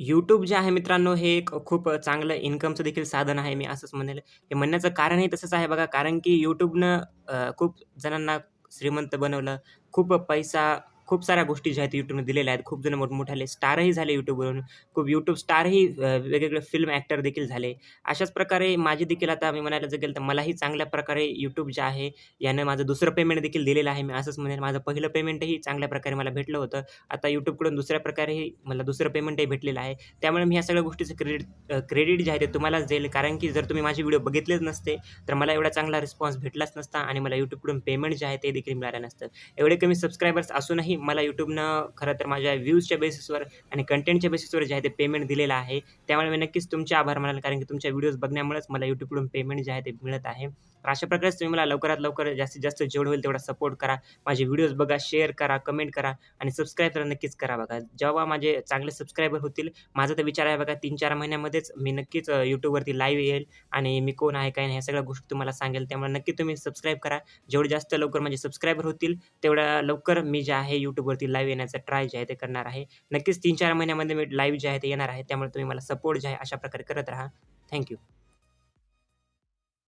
YouTube जे आहे मित्रांनो, हे एक खूप चांगलं इन्कमचं देखील साधन आहे, मी असंच म्हणेल. हे म्हणण्याचं कारणही तसंच आहे बघा, कारण की यूट्यूबनं खूप जणांना श्रीमंत बनवलं. खूप पैसा, खूप साऱ्या गोष्टी ज्या आहेत YouTubeनं दिलेल्या आहेत. खूप जण मोठमोठाले स्टारही झाले YouTubeवरून. खूप YouTube स्टारही वेगवेगळे फिल्म ॲक्टर देखील झाले. अशाच प्रकारे माझे देखील आता मी म्हणायला जर गेलं तर मलाही चांगल्या प्रकारे YouTube जे आहे, यानं माझं दुसरं पेमेंट देखील दिलेलं आहे. मी असंच म्हणेन माझं पहिलं पेमेंटही चांगल्या प्रकारे मला भेटलं होतं. आता YouTubeकडून दुसऱ्या प्रकारेही मला दुसरं पेमेंटही भेटलेलं आहे. त्यामुळे मी ह्या सगळ्या गोष्टीचं क्रेडिट क्रेडिट जे आहे ते तुम्हालाच देईल. कारण की जर तुम्ही माझे व्हिडिओ बघितलेच नसते, तर मला एवढा चांगला रिस्पॉन्स भेटलाच नसता आणि मला YouTubeकडून पेमेंट जे आहे ते देखील मिळालं नसतं. एवढे कमी सबस्क्रायबर्स असूनही मला यूट्यूबनं खरं तर माझ्या व्ह्यूजच्या बेसिसवर आणि कंटेंटच्या बेसिसवर जे आहे ते पेमेंट दिलेलं आहे. त्यामुळे मी नक्कीच तुमचे आभार मानेल, कारण की तुमच्या व्हिडिओज बघण्यामुळेच मला यूट्यूबकडून पेमेंट जे आहे ते मिळत आहे. तर अशा प्रकारेच तुम्ही मला लवकरात लवकर जास्तीत जास्त जेवढं होईल तेवढा सपोर्ट करा. माझे व्हिडिओज बघा, शेअर करा, कमेंट करा आणि सबस्क्राईब तर नक्कीच करा बघा. जेव्हा माझे चांगले सबस्क्रायबर होतील, माझा तर विचार आहे बघा 3-4 महिन्यामध्येच मी नक्कीच यूट्यूबवरती लाईव्ह येईल आणि मी कोण आहे, काय नाही, ह्या सगळ्या गोष्टी तुम्हाला सांगेल. त्यामुळे नक्की तुम्ही सबस्क्राईब करा. जेवढे जास्त लवकर माझे सबस्क्रायबर होतील, तेवढ्या लवकर मी जे आहे यूट्यूबवरती लाईव्ह येण्याचा ट्राय जे आहे ते करणार आहे. नक्कीच 3-4 महिन्यामध्ये मी लाईव्ह जे आहे ते येणार आहे. त्यामुळे तुम्ही मला सपोर्ट जे आहे अशा प्रकारे करत राहा. थँक्यू